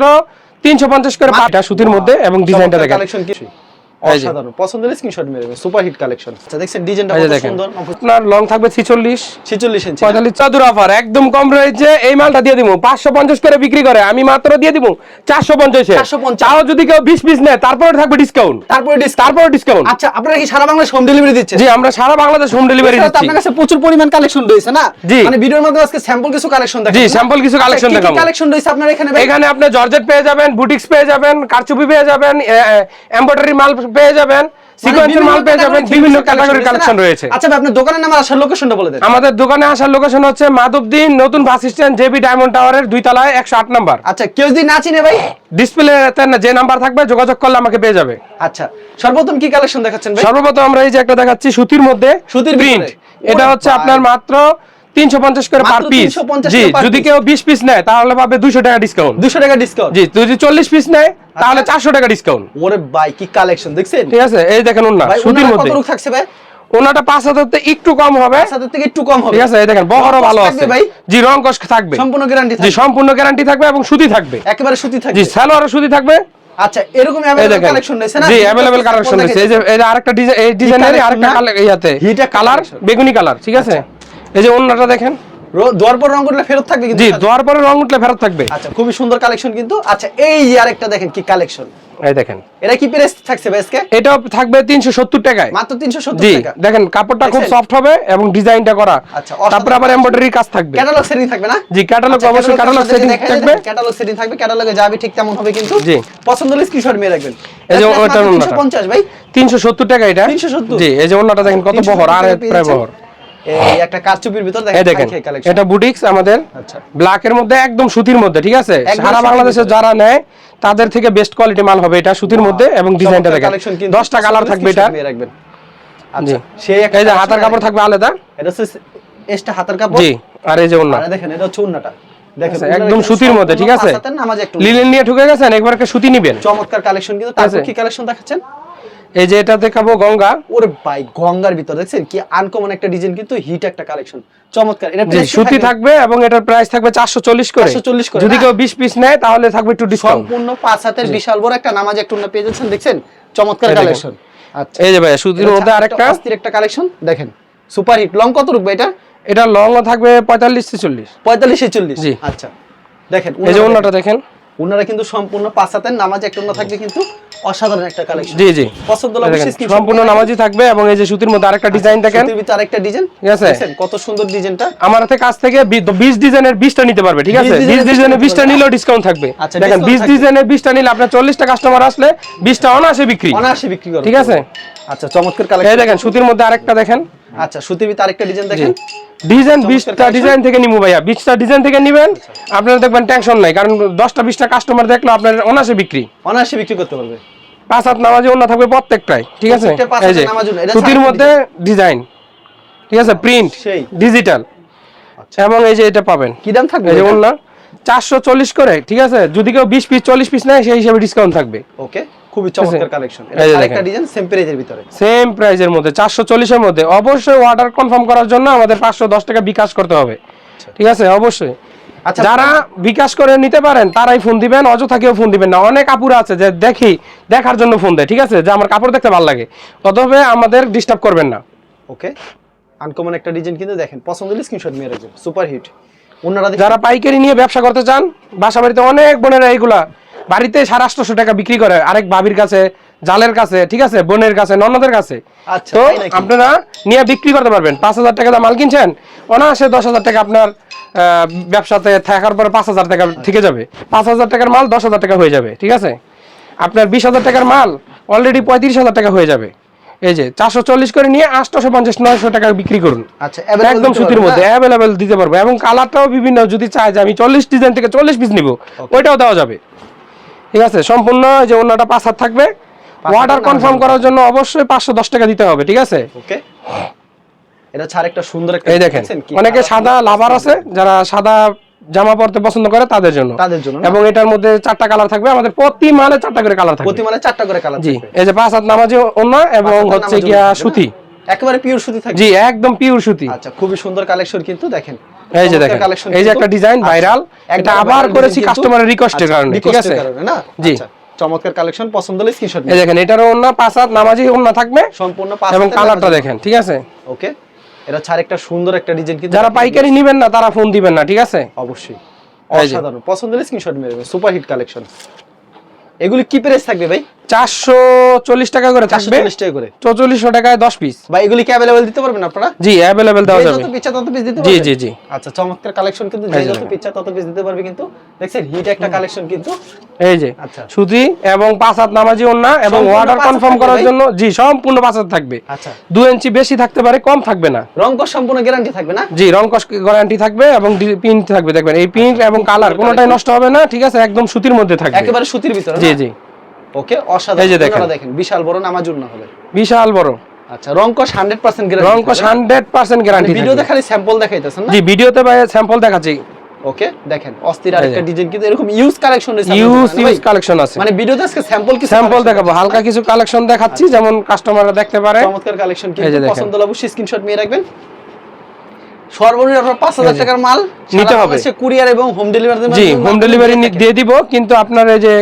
মাত্র তিনশো পঞ্চাশ করে পাটা সুতির মধ্যে এবং ডিজাইনটা দেখেন। কালেকশন। অসাধারণ। পছন্দ হলে স্ক্রিনশট মেরে দেবেন সুপার হিট কালেকশন আচ্ছা দেখছেন ডিজাইনটা কত সুন্দর আপনার লং থাকবে ছিচল্লিশ। 46 ইঞ্চি পঁয়তাল্লিশ চাদুর অফার একদম কম রয়েছে এই মালটা দিয়ে দিব। পাঁচশো পঞ্চাশ করে বিক্রি করে আমি মাত্র দিয়ে দিব চারশো পঞ্চাশে। 450 তাও যদি কেউ বিশ পিস নেয় তারপরে থাকবে ডিসকাউন্ট তারপরে ডিসকাউন্ট তারপরে ডিসকাউন্ট আচ্ছা আপনারা কি সারা বাংলাদেশ হোম ডেলিভারি দিচ্ছেন? জি আমরা সারা বাংলাদেশ হোম ডেলিভারি দিচ্ছি। আপনার কাছে প্রচুর পরিমাণ কালেকশন রয়েছে না। মানে ভিডিওর মধ্যে আজকে স্যাম্পল কিছু কালেকশন দেখাবো। জি, না? কিছু আচ্ছা, collection কি কি দেখাবো। কালেকশন রয়েছে আপনার এখানে এখানে আপনি জর্জেট পেয়ে যাবেন বুটিক্স পেয়ে যাবেন কারচুপি পেয়ে যাবেন এমব্রয়ডারি মাল পেয়ে যাবেন সিকোয়েন্সের মাল পেয়ে যাবেন বিভিন্ন ক্যাটাগরির কালেকশন রয়েছে। আচ্ছা আপনার দোকানের নাম আসার লোকেশনটা বলে দেন। আমাদের দোকানে আসার লোকেশন হচ্ছে নতুন বাস স্ট্যান্ড জেবি ডায়মন্ড টাওয়ারের দুই তলায় একশো আট নাম্বার। আচ্ছা কেউ যদি না চিনে ভাই? ডিসপ্লে যে নাম্বার থাকবে যোগাযোগ করলে আমাকে পেয়ে যাবে। আচ্ছা সর্বপ্রথম কি কালেকশন দেখাচ্ছেন ভাই? সর্বপ্রথম আমরা এই যে একটা দেখাচ্ছি সুতির মধ্যে সুতির প্রিন্ট এটা হচ্ছে আপনার মাত্র তিনশো পঞ্চাশ করে পার পিস জি যদি কেউ বিশ পিস নেয় তাহলে পাবে দুশো টাকা ডিসকাউন্ট 200 টাকা ডিসকাউন্ট জি যদি চল্লিশ পিস নেয় তাহলে আচ্ছা। চারশো টাকা ডিসকাউন্ট ওরে ভাই কি কালেকশন দেখছেন? ঠিক আছে এই দেখেন ওনা সুতির মধ্যে। কত রূপ থাকছে ভাই? ওনাটা পাঁচ হাজার থেকে একটু কম হবে। সাথে থেকে একটু কম হবে। ঠিক আছে এই দেখেন বহরও ভালো আছে। ভাই। জি রং থাকবে। সম্পূর্ণ গ্যারান্টি জি থাকবে। সম্পূর্ণ গ্যারান্টি থাকবে এবং সুতি থাকবে। একেবারে সুতি জি থাকবে সালোয়ারও সুতি থাকবে। আচ্ছা এরকম এই অ্যাভেলেবল কালেকশন রয়েছে না? জি অ্যাভেলেবল কালেকশন রয়েছে। এই যে এই আরেকটা ডিজাইন এই ডিজাইনের আরেকটা কালার ইয়াতে। কালার বেগুনি কালার ঠিক আছে? এই যে অন্যটা দেখেন। রো- পর রং করলে ফেরত থাকবে জি দোয়ার পরে রং উঠলে ফেরত থাকবে। আচ্ছা খুবই সুন্দর কালেকশন কিন্তু। আচ্ছা এই আরেকটা দেখেন কি কালেকশন। এই দেখেন। এটা কি প্রাইস থাকছে ভাই আজকে? থাকবে তিনশো সত্তর টাকায়। মাত্র 370 টাকা। দেখেন কাপড়টা খুব সফট হবে এবং ডিজাইনটা করা। আচ্ছা, তারপরে আবার এমব্রয়ডারি কাজ থাকবে। ক্যাটালগ সেটিং থাকবে না? জি ক্যাটালগ অবশ্যই ক্যাটালগ সেটিং থাকবে। ক্যাটালগ সেটিং থাকবে ক্যাটালগে যাবে ঠিক তেমন হবে কিন্তু জি। পছন্দ হলে স্ক্রিনশট মেরে রাখবেন। এই যে এটা ওটার মাত্র অন্যটা। 350 ভাই। তিনশো সত্তর টাকা এটা। 370 জি এই যে দেখেন কত বহর আর টাকা প্রায় বহর। এই একটা কারচুপির ভিতর দেখেন এটা বুটিক্স আমাদের আচ্ছা। ব্ল্যাক এর মধ্যে একদম সুতির মধ্যে ঠিক আছে? সারা বাংলাদেশে যারা নেয় তাদের থেকে বেস্ট কোয়ালিটি মাল হবে এটা সুতির মধ্যে এবং ডিজাইনটা দেখেন। কালেকশন কিন্তু। দশটা কালার থাকবে এটা রাখবেন। আচ্ছা সেই একটা এই যে হাতার কাপড় আর- থাকবে আলাদা। এটা হচ্ছে এসটা হাতার কাপড়। জি আর এই যে অন্য দেখেন এটা হচ্ছে উন্নাটা দেখেন আচ্ছা, একদম সুতির মধ্যে, ঠিক আছে? লিলেন নিয়ে ঢুকে গেছেন একবার একটা সুতি নিবেন। চমৎকার কালেকশন কিন্তু তারপর কি কালেকশন দেখাচ্ছেন? এই যে এটা দেখাবো গঙ্গা। ওরে ভাই গঙ্গার ভিতর দেখছেন? কি আনকমন একটা ডিজাইন কিন্তু হিট একটা কালেকশন চমৎকার। এটা কি সুতি থাকবে? এবং এটার প্রাইস থাকবে চারশো চল্লিশ করে। 440 করে, যদি কেউ বিশ পিস নেয় তাহলে থাকবে একটু ডিসকাউন্ট সম্পূর্ণ পাঁচ হাতের বিশাল বড় একটা নামাজ একটু না পেয়ে যাচ্ছেন দেখছেন? চমৎকার কালেকশন আচ্ছা। এই যে ভাই সুতির মধ্যে আরেকটা। অস্থির একটা কালেকশন দেখেন। সুপার হিট লং কত রুকবে এটা? এটা লংও থাকবে পঁয়তাল্লিশ ছেচল্লিশ। পঁয়তাল্লিশ ছেচল্লিশ। জি। আচ্ছা। দেখেন এই যে অন্যটা দেখেন। উনারা কিন্তু সম্পূর্ণ পাঁচ হাতের নামাজ একটা না থাকবে কিন্তু অসাধারণ একটা কালেকশন জি জি। পছন্দ হলে সম্পূর্ণ নামাজি থাকবে এবং এই যে সুতির মধ্যে আরেকটা ডিজাইন দেখেন। সুতির ভিতরে আরেকটা ডিজাইন ঠিক আছে? কত সুন্দর ডিজাইনটা আমার হাতে কাছ থেকে বিশ ডিজাইনের বিশটা নিতে পারবে ঠিক আছে? 20 বিশ ডিজাইনের ডিজাইনের 20 নিলেও ডিসকাউন্ট থাকবে। আচ্ছা, দেখেন discount বিশ থাকবে। ডিজাইনের বিশটা নিলে আপনার চল্লিশটা কাস্টমার আসলে বিশটা অনায়াসে বিক্রি। অনায়াসে বিক্রি করে ঠিক আছে? আচ্ছা চমৎকার এই দেখেন সুতির মধ্যে আরেকটা দেখেন। আচ্ছা সুতির ভিতরে আরেকটা ডিজাইন দেখেন। ডিজাইন বিশটা ডিজাইন থেকে নিবো ভাইয়া। বিশটা ডিজাইন থেকে নিবেন আপনারা দেখবেন টেনশন নাই কারণ দশটা বিশটা কাস্টমার দেখলে আপনার অনায়াসে বিক্রি। অনায়াসে বিক্রি করতে পারবে। পাঁচ হাত নামাজে অন্য থাকবে প্রত্যেকটাই ঠিক আছে? এই যে সুতির মধ্যে ডিজাইন ঠিক আছে? প্রিন্ট সেই। ডিজিটাল এবং এই যে এটা পাবেন। কি দাম থাকবে এই যে অন্য চারশো চল্লিশ করে ঠিক আছে? যদি কেউ বিশ পিস চল্লিশ পিস নেয় সেই হিসাবে ডিসকাউন্ট থাকবে। ওকে খুবই চমৎকার কালেকশন এই যে আরেকটা দেখেন। ডিজাইন সেম প্রাইজের ভিতরে। সেম প্রাইজের মধ্যে চারশো চল্লিশের মধ্যে। অবশ্যই অর্ডার কনফার্ম করার জন্য আমাদের পাঁচশো দশ টাকা বিকাশ করতে হবে। ঠিক আছে? অবশ্যই। আচ্ছা যারা বিকাশ করে নিতে পারেন তারাই ফোন দিবেন অযথা কেউ ফোন দিবেন না। অনেক কাপড় আছে যে দেখি দেখার জন্য ফোন দেয় ঠিক আছে? যে আমার কাপড় দেখতে ভালো লাগে। তবে আমাদের ডিস্টার্ব করবেন না। ওকে। আনকমন একটা ডিজাইন কিন্তু দেখেন পছন্দ হলে স্ক্রিনশট মেরে রাখবেন। সুপার হিট যারা পাইকারি নিয়ে ব্যবসা করতে চান বাসা বাড়িতে অনেক বোনেরা এইগুলা বাড়িতে সাড়ে আটশোশো টাকা বিক্রি করে আরেক ভাবির কাছে জালের কাছে ঠিক আছে বোনের কাছে ননদের কাছে। আচ্ছা, তো আপনারা নিয়ে বিক্রি করতে পারবেন। পাঁচ হাজার টাকা দাম মাল কিনছেন অনায়াসে দশ হাজার টাকা আপনার ব্যবসাতে থাকার পরে পাঁচ হাজার টাকা থেকে যাবে। পাঁচ হাজার টাকার মাল দশ হাজার টাকা হয়ে যাবে ঠিক আছে? আপনার বিশ হাজার টাকার মাল অলরেডি পঁয়ত্রিশ হাজার টাকা হয়ে যাবে। এই যে চারশো চল্লিশ করে নিয়ে আটশোশো পঞ্চাশ নয়শো টাকা বিক্রি করুন। আচ্ছা একদম সুতির মধ্যে? অ্যাভেলেবেল দিতে পারব এবং কালারটাও বিভিন্ন যদি চাই যে আমি চল্লিশ ডিজাইন থেকে চল্লিশ পিস নিব ওইটাও দেওয়া যাবে। ঠিক আছে? সম্পূর্ণ যে অন্যটা পাঁচ হাত থাকবে। অর্ডার কনফার্ম করার জন্য অবশ্যই পাঁচশো দশ টাকা দিতে হবে ঠিক আছে? ওকে। এটা ছাড় একটা সুন্দর একটা এই দেখেন অনেকে সাদা লাভার আছে যারা সাদা জামা পরতে পছন্দ করে তাদের জন্য। তাদের জন্য এবং এটার মধ্যে চারটা কালার থাকবে আমাদের প্রতি মালে চারটা করে কালার থাকবে। প্রতি মানে চারটা করে কালার জি এই যে পাঁচ হাত নামাজি অন্য এবং হচ্ছে গিয়া সুতি। একেবারে পিওর সুতি থাকবে। জি একদম পিওর সুতি। আচ্ছা খুবই সুন্দর কালেকশন কিন্তু দেখেন। এই যে দেখেন এই যে একটা ডিজাইন ভাইরাল এটা আবার করেছি কাস্টমারের রিকোয়েস্টের কারণে ঠিক আছে? না? জি। আচ্ছা, চমৎকার কালেকশন পছন্দ হলে স্ক্রিনশট এই দেখেন এটারও অন্য পাঁচ হাত নামাজি অন্য থাকবে। সম্পূর্ণ পাঁচ এবং কালারটা দেখেন ঠিক আছে? ওকে এটা ছাড় একটা সুন্দর একটা ডিজাইন কিন্তু যারা পাইকারি নেবেন না তারা ফোন দিবেন না ঠিক আছে? অবশ্যই। অসাধারণ। পছন্দ হলে স্ক্রিনশট মেরে সুপার হিট কালেকশন এগুলি কি প্রাইস থাকবে ভাই? চারশো চল্লিশ টাকা করে থাকবে। চল্লিশ টাকা করে। চৌচল্লিশশো টাকায় দশ পিস বা এগুলি কি অ্যাভেলেবেল দিতে পারবেন আপনারা? জি অ্যাভেলেবেল দেওয়া যাবে। যত পিচ্ছা তত পিস দিতে পারবেন? জি জি। আচ্ছা চমৎকার কালেকশন কিন্তু যে যত পিচ্ছা তত পিস দিতে পারবে কিন্তু। দেখছেন হিট একটা কালেকশন কিন্তু। এই যে আচ্ছা। সুতি এবং পাঁচ হাত নামাজি ওন্না এবং অর্ডার কনফার্ম করার জন্য জি সম্পূর্ণ পাঁচ হাত থাকবে। আচ্ছা। ইঞ্চি বেশি থাকতে পারে কম থাকবে না। রং কস সম্পূর্ণ গ্যারান্টি থাকবে না? জি রং কস গ্যারান্টি থাকবে এবং প্রিন্ট থাকবে দেখবেন। এই প্রিন্ট এবং কালার কোনোটাই নষ্ট হবে না ঠিক আছে? একদম সুতির মধ্যে থাকবে। একেবারে সুতির ভিতরে জি জি। ওকে এই অসাধারণ যে দেখেন। দেখেন বিশাল বড় হবে। বিশাল বড়। আচ্ছা রং কস 100% গ্যারান্টি রং কস হান্ড্রেড পার্সেন্ট গ্যারান্টি ভিডিওতে খালি স্যাম্পল দেখাইতেছেন না? জি ভিডিওতে ভাই স্যাম্পল দেখাচ্ছি। ওকে দেখেন অস্থির আরেকটা ডিজাইন কিন্তু এরকম ইউজ কালেকশন রয়েছে ইউজ ইউজ কালেকশন আছে। মানে ভিডিওতে আজকে স্যাম্পল স্যাম্পল দেখাবো। হালকা কিছু কালেকশন দেখাচ্ছি যেমন কাস্টমাররা দেখতে পারে। চমৎকার কালেকশন কিন্তু পছন্দ হলে অবশ্যই স্ক্রিনশট নিয়ে রাখবেন। সর্বনিম্ন আপনার পাঁচ হাজার টাকার মাল। নিতে হবে। কুরিয়ার এবং হোম ডেলিভারি জি হোম ডেলিভারি দিয়ে দিব কিন্তু আপনার এই যে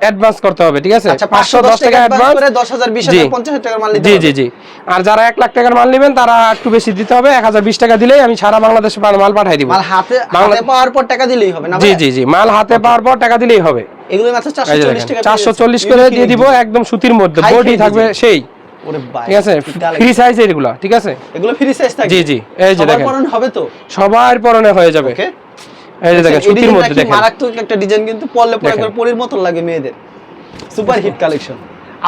অ্যাডভান্স করতে হবে ঠিক আছে? আচ্ছা পাঁচশো দশ টাকা অ্যাডভান্স করে দশ হাজার বিশ জি। হাজার পঞ্চাশ হাজার টাকার মাল নিতে জি। জি জি। আর যারা এক লাখ টাকার মাল নেবেন তারা একটু বেশি দিতে হবে। এক হাজার বিশ টাকা দিলেই আমি সারা বাংলাদেশে মাল- মাল পাঠাই দিব। মাল হাতে হাতে পাওয়ার পর টাকা দিলেই হবে না জি জি জি। মাল হাতে পাওয়ার পর টাকা দিলেই হবে। এগুলো মাত্র চারশো এই যে চল্লিশ দেখেন টাকা চারশো চল্লিশ করে দিয়ে দিব একদম সুতির মধ্যে। বডি থাকবে সেই। ঠিক আছে? ফ্রি সাইজ এগুলো ঠিক আছে? এগুলো ফ্রি সাইজ থাকবে? জি, জি, এই যে সবার পরনে হবে তো? সবার পরনে হয়ে যাবে। ওকে এই দেখেন সুতির মধ্যে দেখেন। মারাত্মক একটা ডিজাইন কিন্তু পরলে পরে একবার পরির মতন লাগে মেয়েদের। সুপার হিট কালেকশন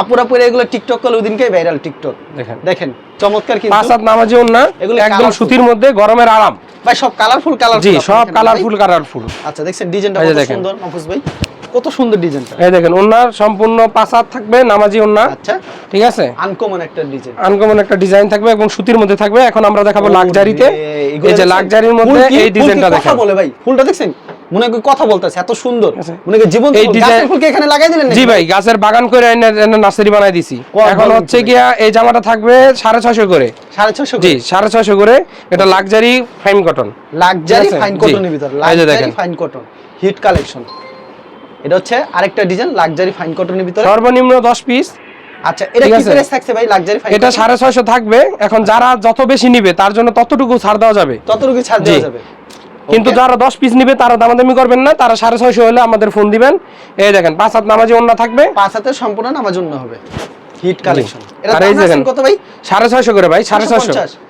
আপুরা পরে এগুলো টিকটক করলে ওদিনকেই ভাইরাল টিকটক দেখেন। দেখেন চমৎকার কিন্তু। পাঁচ হাত নামাজি না এগুলো একদম সুতির মধ্যে গরমের আরাম। ভাই সব কালারফুল কালারফুল জি সব কালারফুল কালারফুল আচ্ছা দেখছেন ডিজাইনটা কত সুন্দর মাহফুজ ভাই। কত সুন্দর ডিজাইনটা এই দেখেন ওনার সম্পূর্ণ থাকবে নামাজি ওন্না আচ্ছা। ঠিক আছে? আনকমন একটা ডিজাইন আনকমন একটা ডিজাইন থাকবে এবং সুতির মধ্যে থাকবে। এখন আমরা দেখাবো লাক্সারিতে। এই যে লাক্সারির মধ্যে এই ডিজাইনটা কথা দেখেন। বলে ভাই। ফুলটা দেখছেন? মনে কথা বলতেছে এত সুন্দর। মনে জীবন এই ফুলকে এখানে লাগাই দিলেন জি ভাই গাছের বাগান করে নার্সারি বানাই দিছি। এখন হচ্ছে গিয়া এই জামাটা থাকবে সাড়ে ছয়শো করে। সাড়ে ছশো জি সাড়ে ছয়শো করে। এটা luxury fine cotton luxury fine কটনের ভিতর। Luxury. Fine cotton hit collection এটা হচ্ছে আরেকটা ডিজাইন লাক্সারি ফাইন কটনের ভিতরে। সর্বনিম্ন দশ পিস আচ্ছা এটা কি প্রাইস থাকছে ভাই লাক্সারি ফাইন এটা সাড়ে ছয়শো থাকবে। এখন যারা যত বেশি নিবে তার জন্য ততটুকু ছাড় দেওয়া যাবে। ততটুকু ছাড় দেওয়া যাবে। কিন্তু যারা দশ পিস নিবে তারা দামাদামি করবেন না। তারা সাড়ে ছয়শো হলে আমাদের ফোন দিবেন। এই দেখেন পাঁচ হাত নামাজি অন্য থাকবে। পাঁচ হাতে সম্পূর্ণ নামাজ অন্য হবে। হিট কালেকশন এটা দেখেন, কত ভাই? সাড়ে ছয়শো করে ভাই ছয়শো।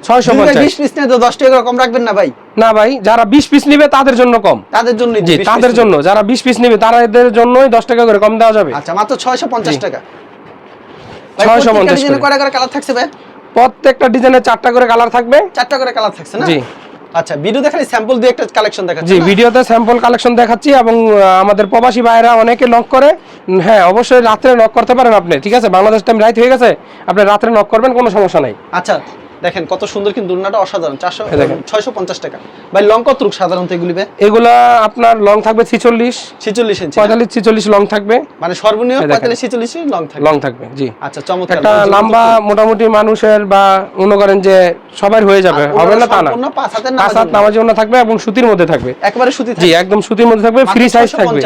ছয়শো পঞ্চাশ। পিস টাকা কম রাখবেন না ভাই? না ভাই যারা বিশ পিস নিবে তাদের জন্য কম। তাদের জন্য জি তাদের জন্য। যারা বিশ পিস নিবে তারা এদের জন্যই দশ টাকা করে কম দেওয়া যাবে। আচ্ছা মাত্র ছয়শো পঞ্চাশ জি। টাকা। 650 ডিজাইনে করে। কয়টা করে কালার থাকছে ভাই? প্রত্যেকটা ডিজাইনের চারটা করে কালার থাকবে। চারটা করে কালার থাকছে না? জি। আচ্ছা ভিডিও দেখালে স্যাম্পল দিয়ে একটা কালেকশন দেখাচ্ছি জি ভিডিওতে স্যাম্পল কালেকশন দেখাচ্ছি এবং আমাদের প্রবাসী ভাইরা অনেকে নক করে। হ্যাঁ অবশ্যই রাত্রে নক করতে পারেন আপনি ঠিক আছে? বাংলাদেশ টাইম রাইট হয়ে গেছে আপনি রাত্রে নক করবেন কোনো সমস্যা নাই। আচ্ছা দেখেন কত সুন্দর কিন্তু দুলনাটা অসাধারণ চারশো ছয়শো পঞ্চাশ টাকা। ভাই লং কত রুক সাধারণত এগুলি এগুলা আপনার লং থাকবে ছিচল্লিশ। ছিচল্লিশ ইঞ্চি পঁয়তাল্লিশ ছিচল্লিশ লং থাকবে। মানে সর্বনিম্ন পঁয়তাল্লিশ ছিচল্লিশ লং থাকে লং থাকবে জি। আচ্ছা চমৎকার। একটা লম্বা মোটামুটি মানুষের বা মনে করেন যে সবার হয়ে যাবে। হবে না তা না। পাঁচ হাত নামাজ অন্য থাকবে এবং সুতির মধ্যে থাকবে। একেবারে সুতি জি একদম সুতির মধ্যে থাকবে ফ্রি সাইজ থাকবে।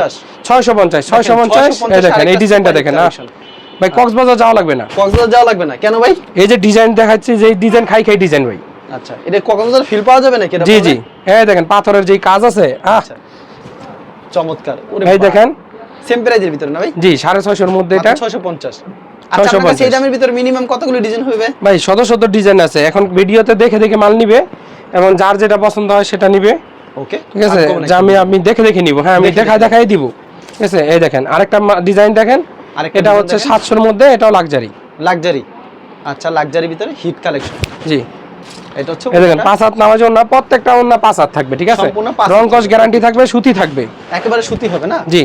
ছয়শো পঞ্চাশ। ছয়শো পঞ্চাশ এই দেখেন এই ডিজাইনটা দেখেন না ভাই কক্সবাজার যাওয়া লাগবে না। কক্সবাজার যাওয়া লাগবে না। কেন ভাই? এই যে ডিজাইন দেখাচ্ছি যে ডিজাইন খাই খাই ডিজাইন ভাই। আচ্ছা এটা কক্সবাজার ফিল পাওয়া যাবে নাকি এটা জি জি। এই দেখেন পাথরের যে কাজ আছে আচ্ছা। চমৎকার। এই দেখেন। সেম প্রাইজের ভিতরে না ভাই? জি সাড়ে ছয়শোর মধ্যে এটা। ছয়শো পঞ্চাশ। আচ্ছা আপনার 650 দামের ভিতরে মিনিমাম কতগুলো ডিজাইন হবে ভাই? শত শত ডিজাইন আছে। এখন ভিডিওতে দেখে দেখে মাল নিবে এবং যার যেটা পছন্দ হয় সেটা নিবে। ওকে ঠিক আছে? যে আমি আমি দেখে দেখে নিব। হ্যাঁ আমি দেখে দেখাই দেখাই দিব। ঠিক আছে? এই দেখেন আরেকটা ডিজাইন দেখেন। এটা হচ্ছে সাতশোর মধ্যে এটাও লাক্সারি লাক্সারি আচ্ছা লাক্সারি ভিতরে হিট কালেকশন জি। এটা হচ্ছে দেখেন পাঁচ হাত নামাজ না প্রত্যেকটা অন্য পাঁচ হাত থাকবে ঠিক আছে? রং কস গ্যারান্টি থাকবে সুতি থাকবে। একেবারে সুতি হবে না? জি।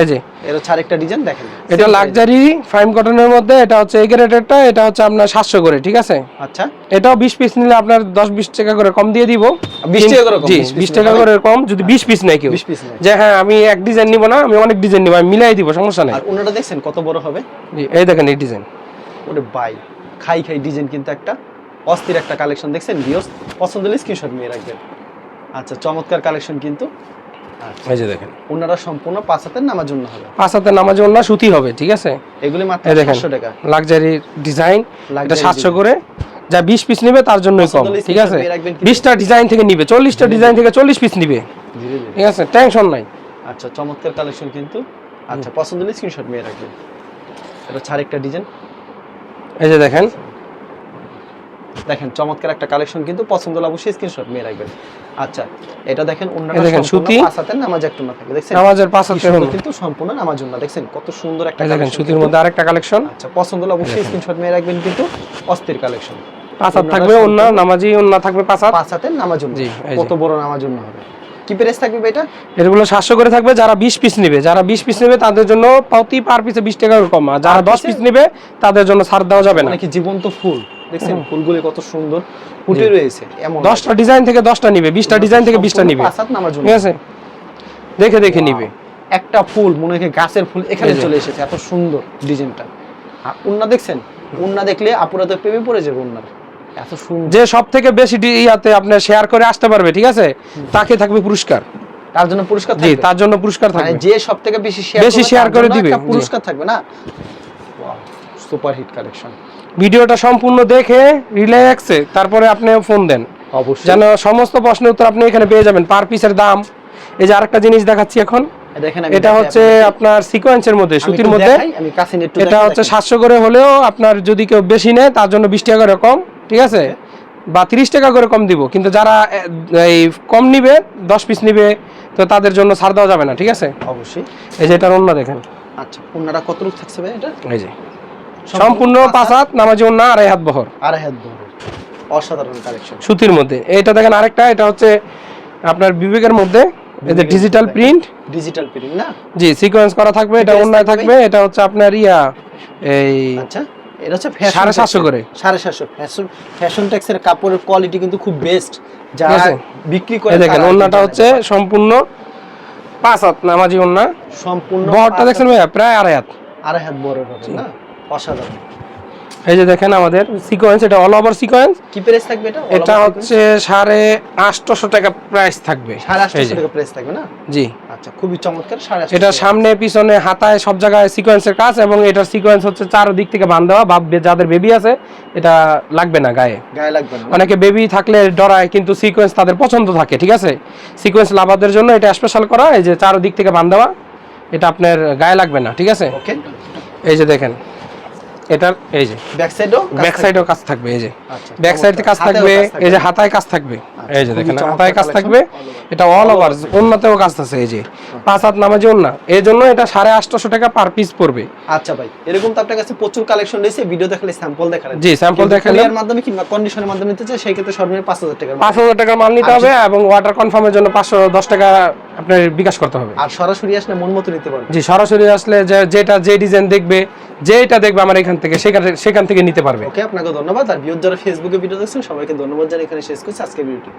এই যে। এর হচ্ছে আরেকটা ডিজাইন দেখেন। এটা লাক্সারি ফাইন কটনের মধ্যে এটা হচ্ছে এই গ্রেডেরটা এটা হচ্ছে আপনার সাতশো করে ঠিক আছে? আচ্ছা। এটাও বিশ পিস নিলে আপনার দশ বিশ টাকা করে কম দিয়ে দিব। 20 টাকা করে কম, জি 20 piece বিশ নিলে টাকা করে কম যদি বিশ পিস নেয় কেউ। 20 piece নেয়। যে হ্যাঁ আমি এক ডিজাইন নিব না আমি অনেক ডিজাইন নিব আমি মিলাই দিব সমস্যা নেই। আর ওনাটা দেখছেন কত বড় হবে? জি এই দেখেন এই ডিজাইন ওরে বাই খাই খাই ডিজাইন কিন্তু একটা অস্থির একটা কালেকশন দেখছেন? ভিউস পছন্দ হলে স্ক্রিনশট নিয়ে রাখবেন। আচ্ছা চমৎকার কালেকশন কিন্তু। এই যে দেখেন। ওনারা সম্পূর্ণ পাঁচ হাতের নামার জন্য হবে। পাঁচ হাতের নামাজ ওন্না সুতি হবে ঠিক আছে? এগুলি মাত্র এই দেখেন সাতশো টাকা। লাক্সারি ডিজাইন এটা Luxury সাতশো design। করে। যা বিশ পিস নিবে তার জন্যই কম ঠিক আছে? screenshot দিয়ে রাখবেন কিন্তু। বিশটা ডিজাইন থেকে নিবে চল্লিশটা ডিজাইন থেকে চল্লিশ পিস নিবে ঠিক আছে? টেনশন নাই। আচ্ছা চমৎকার কালেকশন কিন্তু। আচ্ছা পছন্দ হলে স্ক্রিনশট নিয়ে রাখবেন। এটা ছাড় একটা ডিজাইন এই যে দেখেন। দেখেন চমৎকার একটা কালেকশন কিন্তু পছন্দ হলে অবশ্যই স্ক্রিনশট নিয়ে রাখবেন। আচ্ছা এটা দেখেন সুতি। নামাজ একটু না থাকে দেখছেন? নামাজের হলো। কিন্তু সম্পূর্ণ নামাজ জন্য দেখছেন? কত সুন্দর একটা দেখেন সুতির মধ্যে আরেকটা কালেকশন আচ্ছা পছন্দ হলে অবশ্যই স্ক্রিনশট নিয়ে রাখবেন কিন্তু অস্থির কালেকশন থাকবে নামাজি থাকবে নামাজ। কত বড় নামাজ জন্য হবে। কি প্রাইস থাকবে এটা? এগুলো সাতশো করে থাকবে যারা বিশ পিস নিবে যারা বিশ পিস নেবে তাদের জন্য প্রতি পার পিসে বিশ টাকা করে কম। আর যারা Per দশ piece-এ? পিস নিবে তাদের জন্য ছাড় দেওয়া যাবে না। মানে কি জীবন্ত ফুল? দেখছেন ফুলগুলি কত সুন্দর ফুটে রয়েছে এমন দশটা ডিজাইন থেকে দশটা নিবে বিশটা ডিজাইন থেকে বিশটা নিবে। ঠিক আছে? দেখে দেখে নিবে। একটা ফুল মনে হয় গাছের ফুল এখানে চলে এসেছে এত সুন্দর ডিজাইনটা। আর উন্না দেখছেন? উন্না দেখলে আপুরা তো প্রেমে পড়ে যাবে উন্নার। এত সুন্দর। যে সব থেকে বেশি ইয়াতে আপনার শেয়ার করে আসতে পারবে ঠিক আছে? তাকে থাকবে পুরস্কার। তার জন্য পুরস্কার থাকবে। তার জন্য পুরস্কার মানে থাকবে। যে সব থেকে বেশি শেয়ার বেশি share করে দিবে, পুরস্কার থাকবে না? সুপার হিট কালেকশন ভিডিওটা সম্পূর্ণ দেখে রিল্যাক্সে তারপরে আপনি ফোন দেন। অবশ্যই। যেন সমস্ত প্রশ্নের উত্তর আপনি এখানে পেয়ে যাবেন। পার পিসের দাম। এই যে আরেকটা জিনিস দেখাচ্ছি এখন। এটা হচ্ছে আপনার সিকোয়েন্সের মধ্যে সুতির মধ্যে। এটা হচ্ছে সাতশো করে হলেও আপনার যদি কেউ বেশি নেয় তার জন্য বিশ টাকা করে কম ঠিক আছে? বা তিরিশ টাকা করে কম দিব। কিন্তু যারা এই কম নিবে দশ পিস নিবে তো তাদের জন্য ছাড় দেওয়া যাবে না ঠিক আছে? অবশ্যই। এই যে এটার অন্য দেখেন। আচ্ছা উন্নারা কত রূপ থাকছে ভাই এটা? এই যে। সম্পূর্ণ পাঁচ হাত? নামাজি অন্য আড়াই হাত বহর। আড়াই হাত বহরের অসাধারণ কালেকশন সুতির মধ্যে। এইটা দেখেন আরেকটা এটা হচ্ছে আপনার বিবেকের মধ্যে। যে বিবেকের ডিজিটাল প্রিন্ট ডিজিটাল প্রিন্ট না? জি সিকোয়েন্স করা থাকবে এটা অন্যায় থাকবে? এটা হচ্ছে আপনার ইয়া এই আচ্ছা এটা হচ্ছে সাড়ে সাতশো করে। সাড়ে সাতশো। ফ্যাশন ফ্যাশন ট্যাক্সের কাপড়ের কোয়ালিটি কিন্তু খুব বেস্ট যারা বিক্রি করে দেখেন অন্যটা হচ্ছে সম্পূর্ণ পাঁচ হাত নামাজি অন্যা সম্পূর্ণ বহরটা দেখছেন ভাইয়া প্রায় আড়াই হাত। আড়াই হাত বড় না? অসাধারণ। এই যে দেখেন আমাদের সিকোয়েন্স এটা অল ওভার সিকোয়েন্স কি প্রাইস থাকবে এটা? এটা হচ্ছে সাড়ে আটশোশো টাকা প্রাইস থাকবে। সাড়ে এই আটশো যে, টাকা প্রাইস থাকবে না? জি। আচ্ছা খুবই চমৎকার সাড়ে আটশো এটা সামনে পিছনে হাতায় সব জায়গায় সিকোয়েন্সের কাজ এবং এটার সিকোয়েন্স হচ্ছে চারদিক থেকে বান্ধ দেওয়া। বা যাদের বেবি আছে এটা লাগবে না গায়ে। গায়ে লাগবে না। অনেকে বেবি থাকলে ডরায় কিন্তু সিকোয়েন্স তাদের পছন্দ থাকে ঠিক আছে? সিকোয়েন্স লাভাদের জন্য এটা স্পেশাল করা এই যে চারদিক থেকে বান্ধ দেওয়া এটা আপনার গায়ে লাগবে না ঠিক আছে? ওকে এই যে দেখেন। এটার এই যে। ব্যাক সাইডও ব্যাক সাইডেও কাজ থাকবে এই যে। আচ্ছা, ব্যাক সাইডে কাজ থাকবে এই যে হাতায় কাজ থাকবে। আচ্ছা, এই যে দেখেন হাতায় কাজ থাকবে। এটা অল ওভার কাজ আছে এই যে। পাঁচ হাত নামাজি এই জন্য এটা সাড়ে আটশোশো টাকা পার পিস পড়বে। আচ্ছা ভাই এরকম তো আপনার কাছে প্রচুর কালেকশন রয়েছে ভিডিও দেখালে স্যাম্পল দেখালেন। জি, sample দেখালাম। এর মাধ্যমে কিংবা কন্ডিশনের মাধ্যমে নিতে চাই সেই ক্ষেত্রে সর্বনিম্ন পাঁচ হাজার টাকার পাঁচ হাজার টাকার মাল নিতে হবে এবং ওয়াটার কনফার্মের জন্য পাঁচশো দশ টাকা আপনার বিকাশ করতে হবে। আর সরাসরি আসলে মন মতো নিতে পারবেন। জি সরাসরি আসলে যেটা যে ডিজাইন দেখবে যেটা দেখবে আমার এখান থেকে, সেখান সেখান থেকে নিতে পারবে। ওকে, আপনাকে ধন্যবাদ। আর বিয়োগ যারা ফেসবুকে ভিডিও দেখছেন, সবাইকে ধন্যবাদ জানিয়ে এখানে শেষ করছি আজকে ভিডিওটি